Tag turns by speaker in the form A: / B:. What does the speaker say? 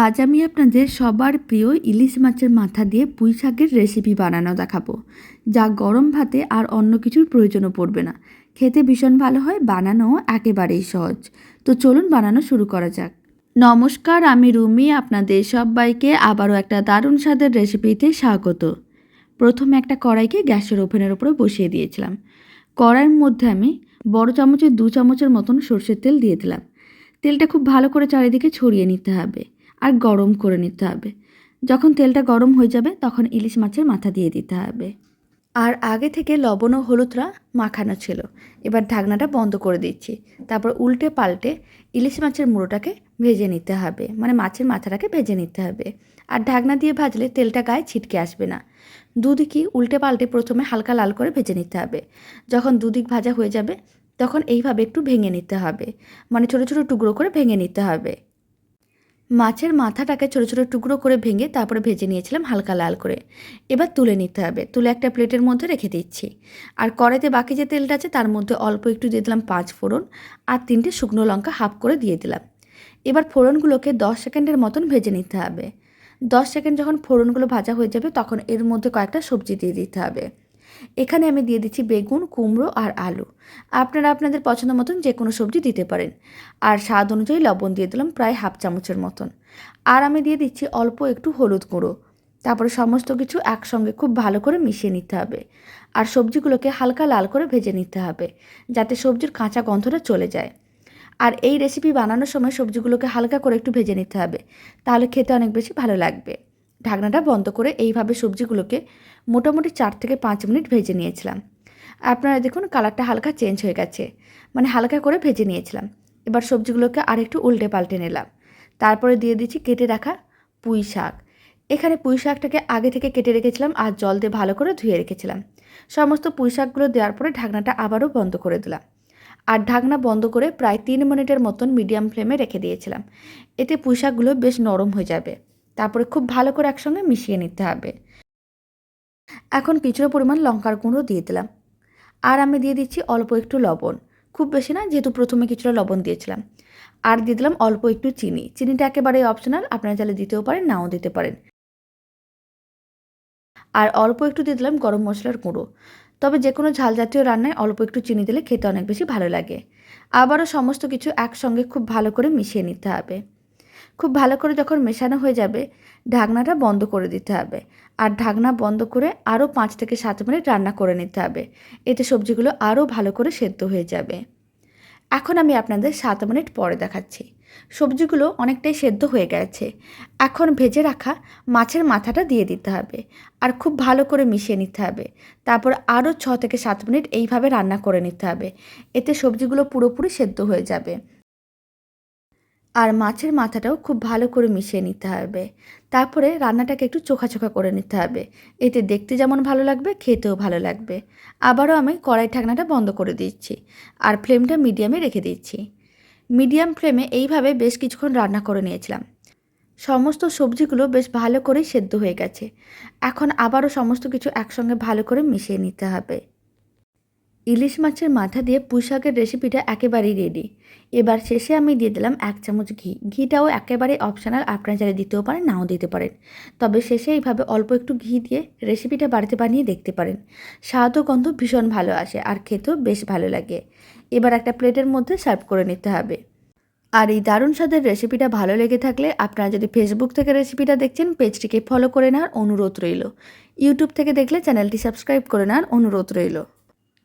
A: আজ আমি আপনাদের সবার প্রিয় ইলিশ মাছের মাথা দিয়ে পুঁই শাকের রেসিপি বানানো দেখাবো। যা গরম ভাতে আর অন্য কিছুর প্রয়োজনও পড়বে না। খেতে ভীষণ ভালো হয় বানানো একেবারেই সহজ। তো চলুন বানানো শুরু করা যাক। নমস্কার, আমি রুমি, আপনাদের সবাইকে আবারও একটা দারুণ স্বাদের রেসিপিতে স্বাগত। প্রথমে একটা কড়াইকে গ্যাসের ওভেনের উপরে বসিয়ে দিয়েছিলাম। কড়াইয়ের মধ্যে আমি বড় চামচের দু চামচের মতন সর্ষের তেল দিয়ে দিলাম। তেলটা খুব ভালো করে চারিদিকে ছড়িয়ে নিতে হবে। আর গরম করে নিতে হবে। যখন তেলটা গরম হয়ে যাবে, তখন ইলিশ মাছের মাথা দিয়ে দিতে হবে। আর আগে থেকে লবণ ও হলুদরা মাখানো ছিল। এবার ঢাকনাটা বন্ধ করে দিচ্ছি। তারপর উল্টে পাল্টে ইলিশ মাছের মুড়োটাকে ভেজে নিতে হবে। মানে মাছের মাথাটাকে ভেজে নিতে হবে। আর ঢাকনা দিয়ে ভাজলে তেলটা গায়ে ছিটকে আসবে না। দুদিকই উল্টে পাল্টে প্রথমে হালকা লাল করে ভেজে নিতে হবে। যখন দুদিক ভাজা হয়ে যাবে, তখন এইভাবে একটু ভেঙে নিতে হবে। মানে ছোটো ছোটো টুকরো করে ভেঙে নিতে হবে। মাছের মাথাটাকে ছোটো ছোটো টুকরো করে ভেঙে তারপরে ভেজে নিয়েছিলাম হালকা লাল করে। এবার তুলে নিতে হবে। তুলে একটা প্লেটের মধ্যে রেখে দিচ্ছি। আর কড়াইতে বাকি যে তেলটা আছে তার মধ্যে অল্প একটু দিয়ে দিলাম পাঁচ ফোড়ন আর তিনটে শুকনো লঙ্কা হাফ করে দিয়ে দিলাম। এবার ফোড়নগুলোকে দশ সেকেন্ডের মতন ভেজে নিতে হবে। দশ সেকেন্ড যখন ফোড়নগুলো ভাজা হয়ে যাবে তখন এর মধ্যে কয়েকটা সবজি দিয়ে দিতে হবে। এখানে আমি দিয়ে দিচ্ছি বেগুন, কুমড়ো আর আলু। আপনারা আপনাদের পছন্দ মতন যে কোনো সবজি দিতে পারেন। আর স্বাদ অনুযায়ী লবণ দিয়ে দিলাম প্রায় হাফ চামচের মতন। আর আমি দিয়ে দিচ্ছি অল্প একটু হলুদ গুঁড়ো। তারপরে সমস্ত কিছু একসঙ্গে খুব ভালো করে মিশিয়ে নিতে হবে। আর সবজিগুলোকে হালকা লাল করে ভেজে নিতে হবে, যাতে সবজির কাঁচা গন্ধটা চলে যায়। আর এই রেসিপি বানানোর সময় সবজিগুলোকে হালকা করে একটু ভেজে নিতে হবে, তাহলে খেতে অনেক বেশি ভালো লাগবে। ঢাকনাটা বন্ধ করে এইভাবে সবজিগুলোকে মোটামুটি চার থেকে পাঁচ মিনিট ভেজে নিয়েছিলাম। আপনারা দেখুন কালারটা হালকা চেঞ্জ হয়ে গেছে মানে হালকা করে ভেজে নিয়েছিলাম। এবার সবজিগুলোকে আরেকটু উল্টে পাল্টে নিলাম। তারপরে দিয়ে দিচ্ছি কেটে রাখা পুঁই শাক। এখানে পুঁই শাকটাকে আগে থেকে কেটে রেখেছিলাম আর জল দিয়ে ভালো করে ধুয়ে রেখেছিলাম। সমস্ত পুঁই শাকগুলো দেওয়ার পরে ঢাকনাটা আবারও বন্ধ করে দিলাম। আর ঢাকনা বন্ধ করে প্রায় তিন মিনিটের মতন মিডিয়াম ফ্লেমে রেখে দিয়েছিলাম। এতে পুঁই শাকগুলো বেশ নরম হয়ে যাবে। তারপরে খুব ভালো করে একসঙ্গে মিশিয়ে নিতে হবে। এখন কিছুটা পরিমাণ লঙ্কার গুঁড়ো দিয়ে দিলাম। আর আমি দিয়ে দিচ্ছি অল্প একটু লবণ। খুব বেশি না, যেহেতু প্রথমে কিছুটা লবণ দিয়েছিলাম। আর দিয়ে দিলাম অল্প একটু চিনি। চিনিটা একেবারে অপশনাল আপনারা চাইলে দিতেও পারেন, নাও দিতে পারেন। আর অল্প একটু দিয়ে দিলাম গরম মশলার গুঁড়ো। তবে যে কোনো ঝাল জাতীয় রান্নায় অল্প একটু চিনি দিলে খেতে অনেক বেশি ভালো লাগে। আবারও সমস্ত কিছু একসঙ্গে খুব ভালো করে মিশিয়ে নিতে হবে। খুব ভালো করে যখন মেশানো হয়ে যাবে, ঢাকনাটা বন্ধ করে দিতে হবে। আর ঢাকনা বন্ধ করে আরও পাঁচ থেকে সাত মিনিট রান্না করে নিতে হবে। এতে সবজিগুলো আরও ভালো করে সেদ্ধ হয়ে যাবে। এখন আমি আপনাদের সাত মিনিট পরে দেখাচ্ছি। সবজিগুলো অনেকটাই সেদ্ধ হয়ে গেছে। এখন ভেজে রাখা মাছের মাথাটা দিয়ে দিতে হবে। আর খুব ভালো করে মিশিয়ে নিতে হবে। তারপর আরও ছ থেকে সাত মিনিট এইভাবে রান্না করে নিতে হবে। এতে সবজিগুলো পুরোপুরি সেদ্ধ হয়ে যাবে। আর মাছের মাথাটাও খুব ভালো করে মিশিয়ে নিতে হবে। তারপরে রান্নাটাকে একটু চোখা চোখা করে নিতে হবে। এতে দেখতে যেমন ভালো লাগবে, খেতেও ভালো লাগবে। আবারও আমি কড়াই ঢাকনাটা বন্ধ করে দিচ্ছি আর ফ্লেমটা মিডিয়ামে রেখে দিচ্ছি। মিডিয়াম ফ্লেমে এইভাবে বেশ কিছুক্ষণ রান্না করে নিয়েছিলাম। সমস্ত সবজিগুলো বেশ ভালো করেই সেদ্ধ হয়ে গেছে। এখন আবারও সমস্ত কিছু একসঙ্গে ভালো করে মিশিয়ে নিতে হবে। ইলিশ মাছের মাথা দিয়ে পুঁইশাকের রেসিপিটা একেবারেই রেডি এবার শেষে আমি দিয়ে দিলাম এক চামচ ঘি। ঘিটাও একেবারে অপশনাল আপনারা চাইলে দিতেও পারেন, নাও দিতে পারেন। তবে শেষে এইভাবে অল্প একটু ঘি দিয়ে রেসিপিটা বাড়িতে বানিয়ে দেখতে পারেন। স্বাদ ও গন্ধ ভীষণ ভালো আসে আর খেতেও বেশ ভালো লাগে। এবার একটা প্লেটের মধ্যে সার্ভ করে নিতে হবে। আর এই দারুণ স্বাদের রেসিপিটা ভালো লেগে থাকলে আপনারা যদি ফেসবুক থেকে রেসিপিটা দেখছেন, পেজটিকে ফলো করে নেওয়ার অনুরোধ রইল। ইউটিউব থেকে দেখলে চ্যানেলটি সাবস্ক্রাইব করে নেওয়ার অনুরোধ রইল।